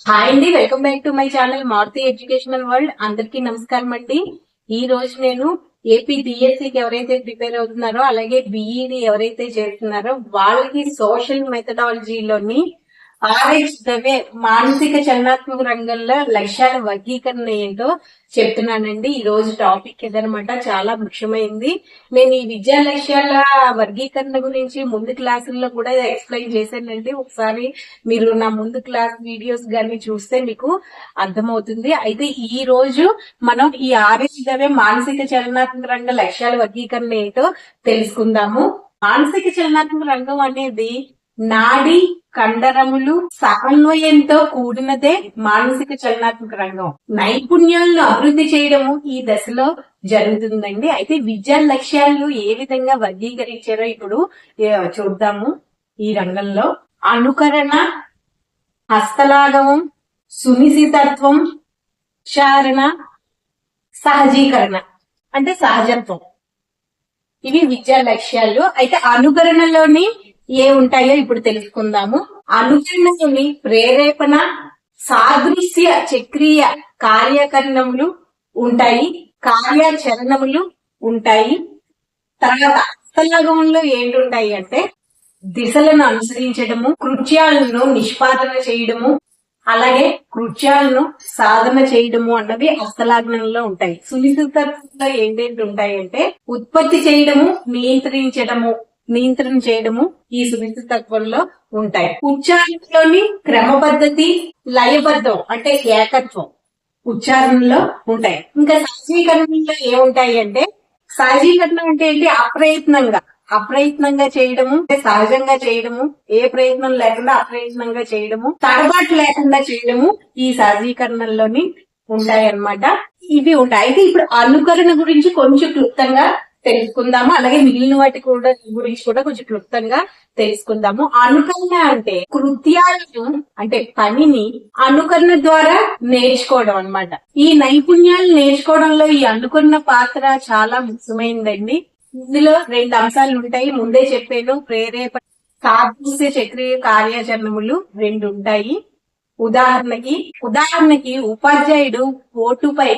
Hi అండి welcome back to my channel Maruthi educational world అందరికీ నమస్కారం అండి. ఈ రోజు నేను ఏపీ డిఎస్సికి ఎవరైతే ప్రిపేర్ అవుతున్నారో అలాగే బిఈడి ఎవరైతే చేస్తున్నారో వాళ్ళకి సోషల్ మెథడాలజీలోని ఆర్హెచ్ దవే మానసిక చలనాత్మక రంగంలో లక్ష్యాల వర్గీకరణ ఏంటో చెప్తున్నానండి. ఈ రోజు టాపిక్ ఇదనమాట చాలా ముఖ్యమైంది. నేను ఈ విద్యా లక్ష్యాల వర్గీకరణ గురించి ముందు క్లాసుల్లో కూడా ఎక్స్ప్లెయిన్ చేశానండి. ఒకసారి మీరు నా ముందు క్లాస్ వీడియోస్ కానీ చూస్తే మీకు అర్థమవుతుంది. అయితే ఈ రోజు మనం ఈ ఆర్ఎస్ దవే మానసిక చలనాత్మక రంగ లక్ష్యాల వర్గీకరణ ఏంటో తెలుసుకుందాము. మానసిక చలనాత్మక రంగం అనేది నాడి కండరములు సమన్వయంతో కూడినదే మానసిక చలనాత్మక రంగం. నైపుణ్యాలను అభివృద్ధి చేయడము ఈ దశలో జరుగుతుందండి. అయితే విద్యా లక్ష్యాలను ఏ విధంగా వర్గీకరించారో ఇప్పుడు చూద్దాము ఈ రంగంలో. అనుకరణ హస్తలాఘవం సునిశితత్వం చారణ సహజీకరణ అంటే సహజత్వం. ఇవి విద్యా లక్ష్యాలు. అయితే అనుకరణలోని ఏ ఉంటాయో ఇప్పుడు తెలుసుకుందాము. అనుకరణలోని ప్రేరేపణ సాదృశ్య చక్రీయ కార్యకరణములు ఉంటాయి. కార్యాచరణములు ఉంటాయి. తర్వాత హస్తలాగంలో ఏంటుంటాయి అంటే దిశలను అనుసరించడము కృత్యాలను నిష్పాదన చేయడము అలాగే కృత్యాలను సాధన చేయడము అన్నవి హస్తలాగ్నంలో ఉంటాయి. సునిశ్చితంలో ఏంటేంటి ఉంటాయి అంటే ఉత్పత్తి చేయడము నియంత్రించడము నియంత్రణ చేయడము ఈ సునిశ్చితత్వంలో ఉంటాయి. ఉచ్చారణలోని క్రమ పద్ధతి లయబద్ధం అంటే ఏకత్వం ఉచ్చారణలో ఉంటాయి. ఇంకా సహజీకరణలో ఏముంటాయి అంటే సహజీకరణ అంటే ఏంటి? అప్రయత్నంగా. అప్రయత్నంగా చేయడము సహజంగా చేయడము ఏ ప్రయత్నం లేకుండా అప్రయత్నంగా చేయడము తడబాటు లేకుండా చేయడము ఈ సహజీకరణలోని ఉంటాయి అన్నమాట ఇవి ఉంటాయి. అయితే ఇప్పుడు అనుకరణ గురించి కొంచెం క్లుప్తంగా తెలుసుకుందాము. అలాగే మిగిలిన వాటి కూడా గురించి కూడా కొంచెం క్లుప్తంగా తెలుసుకుందాము. అనుకరణ అంటే కృత్యాలను అంటే పనిని అనుకరణ ద్వారా నేర్చుకోవడం అన్నమాట. ఈ నైపుణ్యాలు నేర్చుకోవడంలో ఈ అనుకున్న పాత్ర చాలా ముఖ్యమైనదండి. ఇందులో రెండు అంశాలు ఉంటాయి. ముందే చెప్పాను ప్రేరేపణ సాదృశ్య చక్రీయ కార్యాచరణములు రెండు ఉంటాయి ఉదాహరణకి ఉదాహరణకి ఉపాధ్యాయుడు ఓటుపై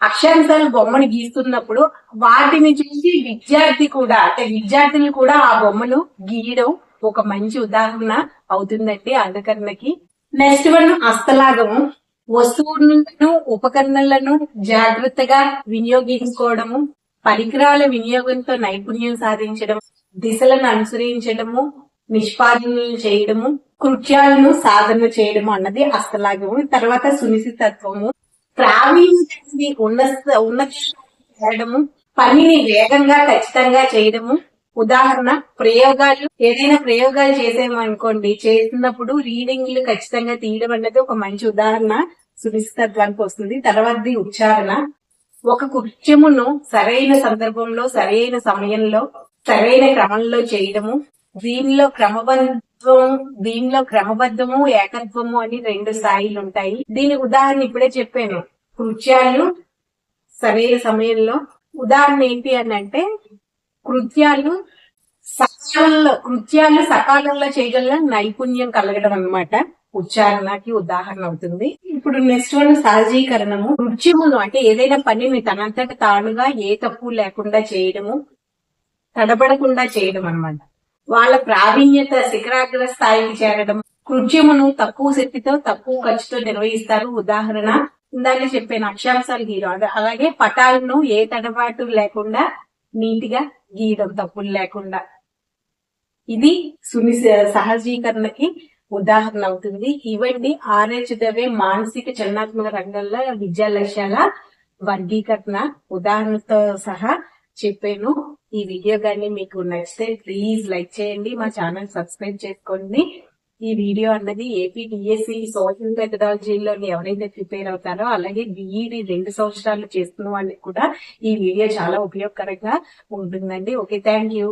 అక్షరాంశాలు బొమ్మను గీస్తున్నప్పుడు వాటిని చూసి విద్యార్థి కూడా అంటే విద్యార్థులు కూడా ఆ బొమ్మను గీయడం ఒక మంచి ఉదాహరణ అవుతుందండి అనుకరణకి నెక్స్ట్ వన్ హస్తలాగము. వస్తువులను ఉపకరణలను జాగ్రత్తగా వినియోగించుకోవడము పరికరాల వినియోగంతో నైపుణ్యం సాధించడం దిశలను అనుసరించడము నిష్పాదనలు చేయడము కృత్యాలను సాధన చేయడము అన్నది హస్తలాగము. తర్వాత సునిశ్చితత్వము. ట్రావెలింగ్ ఉన్నత ఉన్న ఉన్నతము పనిని వేగంగా ఖచ్చితంగా చేయడము. ఉదాహరణ ప్రయోగాలు ఏదైనా ప్రయోగాలు చేసామనుకోండి చేసినప్పుడు రీడింగ్లు ఖచ్చితంగా తీయడం అనేది ఒక మంచి ఉదాహరణ సునిశ్చితత్వానికి వస్తుంది. తర్వాతది ఉచ్చారణ. ఒక కృత్యమును సరైన సందర్భంలో సరైన సమయంలో సరైన క్రమంలో చేయడము. దీనిలో క్రమబద్ధ దీనిలో క్రమబద్ధము ఏకత్వము అని రెండు స్థాయిలు ఉంటాయి దీని ఉదాహరణ ఇప్పుడే చెప్పాను. కృత్యాలు సరైన సమయంలో. ఉదాహరణ ఏంటి అని అంటే కృత్యాలు సకాలంలో కృత్యాలు సకాలంలో చేయగల నైపుణ్యం కలగడం అన్నమాట. ఉచ్చారణకి ఉదాహరణ అవుతుంది. ఇప్పుడు నెక్స్ట్ వన్ సహజీకరణము. కృత్యమును అంటే ఏదైనా పనిని తనంతట తానుగా ఏ తప్పు లేకుండా చేయడము తడబడకుండా చేయడం అన్నమాట. వాళ్ళ ప్రావీణ్యత శిఖరాగ్ర స్థాయికి చేరడం కృత్యమును తక్కువ శక్తితో తక్కువ ఖర్చుతో నిర్వహిస్తారు. ఉదాహరణ ఇందాక చెప్పిన అక్షాంశాలు గీయడం. అలాగే పటాలను ఏ తడబాటు లేకుండా నీట్గా గీయడం తప్పులు లేకుండా. ఇది సుని సహజీకరణకి ఉదాహరణ అవుతుంది. ఇవండి ఆర్హెచ్ దవే మానసిక చలనాత్మక రంగంలో విద్యా లక్ష్యాల వర్గీకరణ. ఉదాహరణతో సహా చెప్పాను. ఈ వీడియో కానీ మీకు నచ్చితే ప్లీజ్ లైక్ చేయండి మా ఛానల్ సబ్స్క్రైబ్ చేసుకోండి. ఈ వీడియో అన్నది ఏపీ డిఎస్సి సోషల్ మెథడాలజీలోని ఎవరైతే ప్రిపేర్ అవుతారో అలాగే బిఈడి రెండు సంవత్సరాలు చేస్తున్న వాళ్ళకి కూడా ఈ వీడియో చాలా ఉపయోగకరంగా ఉంటుందండి. Okay thank you